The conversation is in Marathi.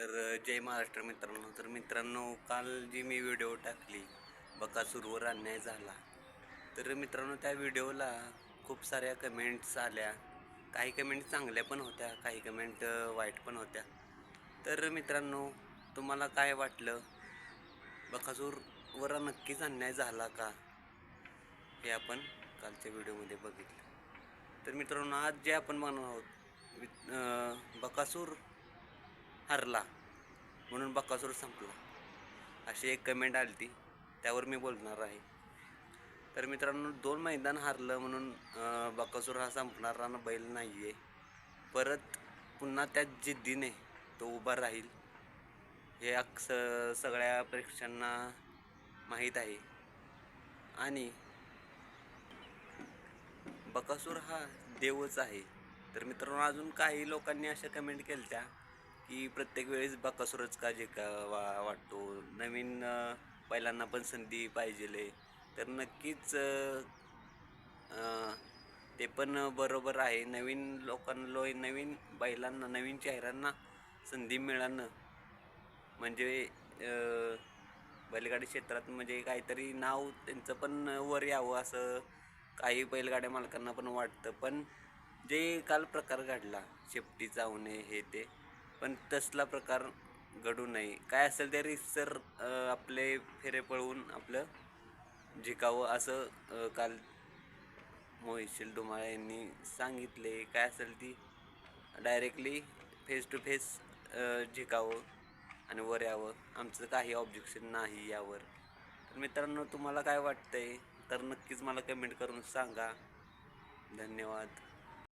तर जय महाराष्ट्र मित्रांनो. तर मित्रांनो काल जी मी व्हिडिओ टाकली बकासूरवर अन्याय झाला. तर मित्रांनो त्या व्हिडिओला खूप साऱ्या कमेंट्स आल्या. काही कमेंट चांगल्या पण होत्या काही कमेंट वाईट पण होत्या. तर मित्रांनो तुम्हाला काय वाटलं? बकासूरवर नक्कीच अन्याय झाला का? हे आपण कालच्या व्हिडिओमध्ये बघितलं. तर मित्रांनो आज जे आपण म्हणणार आहोत वि- बकासूर हरला. म्हणून बकासूर संपला. अशी एक कमेंट आली ती. त्यावर मी बोलणार आहे. तर मित्रांनो दोन मैदान हारलं म्हणून बक्कासूर बकासूर हा संपणारा बैल नाही आहे परत पुन्हा त्या जिद्दीने तो उभा राहील हे अक्स सगळ्या प्रेक्षकांना माहीत आहे. आणि बकासूर हा देवच आहे. तर मित्रांनो अजून काही लोकांनी अशा कमेंट केल्या त्या की प्रत्येक वेळेस बकासुरच का जे का वा वाटतो. नवीन बैलांना पण संधी पाहिजेले. तर नक्कीच ते पण बरोबर आहे. नवीन लोकांना नवीन बैलांना नवीन चेहऱ्यांना संधी मिळणं म्हणजे बैलगाडी क्षेत्रात म्हणजे काहीतरी नाव त्यांचं पण वर यावं असं काही बैलगाड्या मालकांना पण वाटतं. पण जे काल प्रकार घडला शेपटी चावणे हे ते पण तसला प्रकार घडू नये. काय असेल ते रिसर आपले फेरे पळवून आपलं जिकावं असं काल मोहिशील डुमाळे यांनी सांगितले. काय असेल ती डायरेक्टली फेस टू फेस झिकावं आणि वर यावं. आमचं काही ऑब्जेक्शन नाही यावर. तर मित्रांनो तुम्हाला काय वाटतंय? तर नक्कीच मला कमेंट करून सांगा. धन्यवाद.